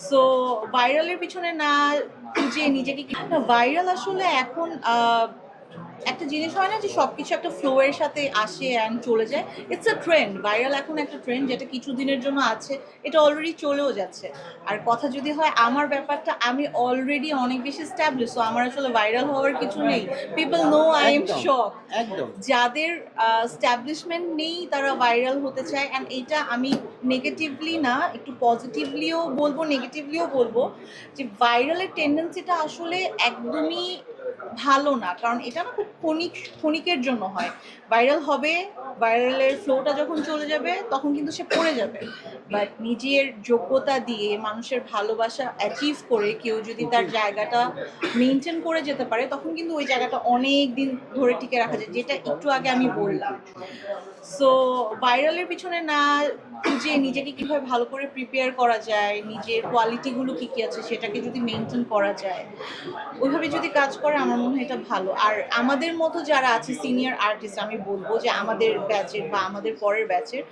So ভাইরালের পিছনে না খুঁজে নিজেকে ভাইরাল আসলে এখন একটা জিনিস হয় না যে সবকিছু একটা ফ্লো এর সাথে আসে অ্যান্ড চলে যায়? ইটস আ ট্রেন্ড ভাইরাল এখন একটা ট্রেন্ড যেটা কিছুদিনের জন্য আছে এটা অলরেডি চলেও যাচ্ছে। আর কথা যদি হয় আমার ব্যাপারটা আমি অলরেডি অনেক বেশি স্ট্যাবলিশ সো আমার আসলে ভাইরাল হওয়ার কিছু নেই। People know I am shock একদম। যাদের স্ট্যাবলিশমেন্ট নেই তারা ভাইরাল হতে চায় অ্যান্ড এটা আমি নেগেটিভলি না একটু পজিটিভলিও বলব নেগেটিভলিও বলব যে ভাইরালের টেন্ডেন্সিটা আসলে একদমই ভালো না কারণ এটা না খুব ক্ষণিক ক্ষণিকের জন্য হয়। ভাইরাল হবে ভাইরালের ফ্লোটা যখন চলে যাবে তখন কিন্তু সে পড়ে যাবে। বাট নিজের যোগ্যতা দিয়ে মানুষের ভালোবাসা অ্যাচিভ করে কেউ যদি তার জায়গাটা মেনটেন করে যেতে পারে তখন কিন্তু ওই জায়গাটা অনেক দিন ধরে টিকে রাখা যায় যেটা একটু আগে আমি বললাম। সো ভাইরালের পিছনে না খুঁজে নিজেকে কীভাবে ভালো করে প্রিপেয়ার করা যায় নিজের কোয়ালিটিগুলো কী কী আছে সেটাকে যদি মেনটেন করা যায় ওইভাবে যদি কাজ করে আমার মনে হয় এটা ভালো। আর আমাদের মতো যারা আছে সিনিয়র আর্টিস্ট আমি বলব যে আমাদের ব্যাচের বা আমাদের পরের ব্যাচের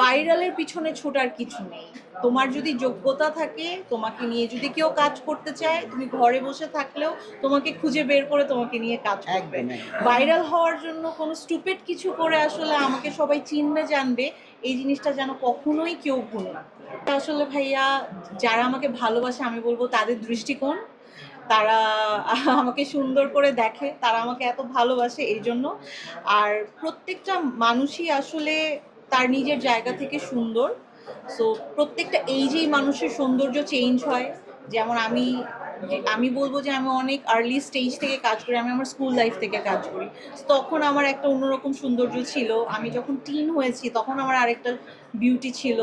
ভাইরালের পিছনে ছোটার কিছু নেই। তোমার যদি যোগ্যতা থাকে তোমাকে নিয়ে যদি কেউ কাজ করতে চায় তুমি ঘরে বসে থাকলেও তোমাকে খুঁজে বের করে তোমাকে নিয়ে কাজ করবে। ভাইরাল হওয়ার জন্য কোনো স্টুপেড কিছু করে আসলে আমাকে সবাই চিনবে জানবে। এই জিনিসটা যেন কখনোই কেউ ভুলে না। আসলে ভাইয়া যারা আমাকে ভালোবাসে আমি বলব তাদের দৃষ্টিকোণ তারা আমাকে সুন্দর করে দেখে, তারা আমাকে এত ভালোবাসে এই জন্য আর প্রত্যেকটা মানুষই আসলে তার নিজের জায়গা থেকে সুন্দর। সো প্রত্যেকটা এইজেই মানুষের সৌন্দর্য চেঞ্জ হয়। যেমন আমি আমি বলব যে আমি অনেক আর্লি স্টেজ থেকে কাজ করি, আমি আমার স্কুল লাইফ থেকে কাজ করি। তখন আমার একটা অন্যরকম সৌন্দর্য ছিল। আমি যখন টিন হয়েছি, তখন আমার আরেকটা বিউটি ছিল।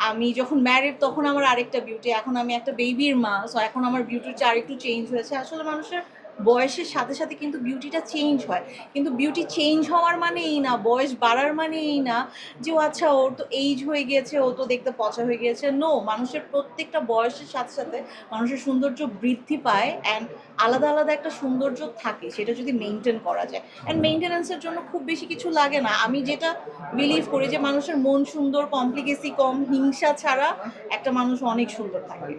আমি যখন ম্যারিড তখন আমার আরেকটা বিউটি এখন আমি একটা বেবির মা সো এখন আমার বিউটির চার একটু চেঞ্জ হয়েছে। আসলে মানুষের বয়সের সাথে সাথে কিন্তু বিউটিটা চেঞ্জ হয়। কিন্তু বিউটি চেঞ্জ হওয়ার মানে এই না, বয়স বাড়ার মানে এই না যে, ও আচ্ছা ওর তো এইজ হয়ে গিয়েছে ও তো দেখতে পচা হয়ে গিয়েছে নো মানুষের প্রত্যেকটা বয়সের সাথে সাথে মানুষের সৌন্দর্য বৃদ্ধি পায় অ্যান্ড আলাদা আলাদা একটা সৌন্দর্য থাকে, সেটা যদি মেনটেন করা যায়। অ্যান্ড মেনটেন্যান্সের জন্য খুব বেশি কিছু লাগে না। আমি যেটা বিলিভ করি যে, মানুষের মন সুন্দর কমপ্লিকেসি কম, হিংসা ছাড়া একটা মানুষ অনেক সুন্দর থাকে।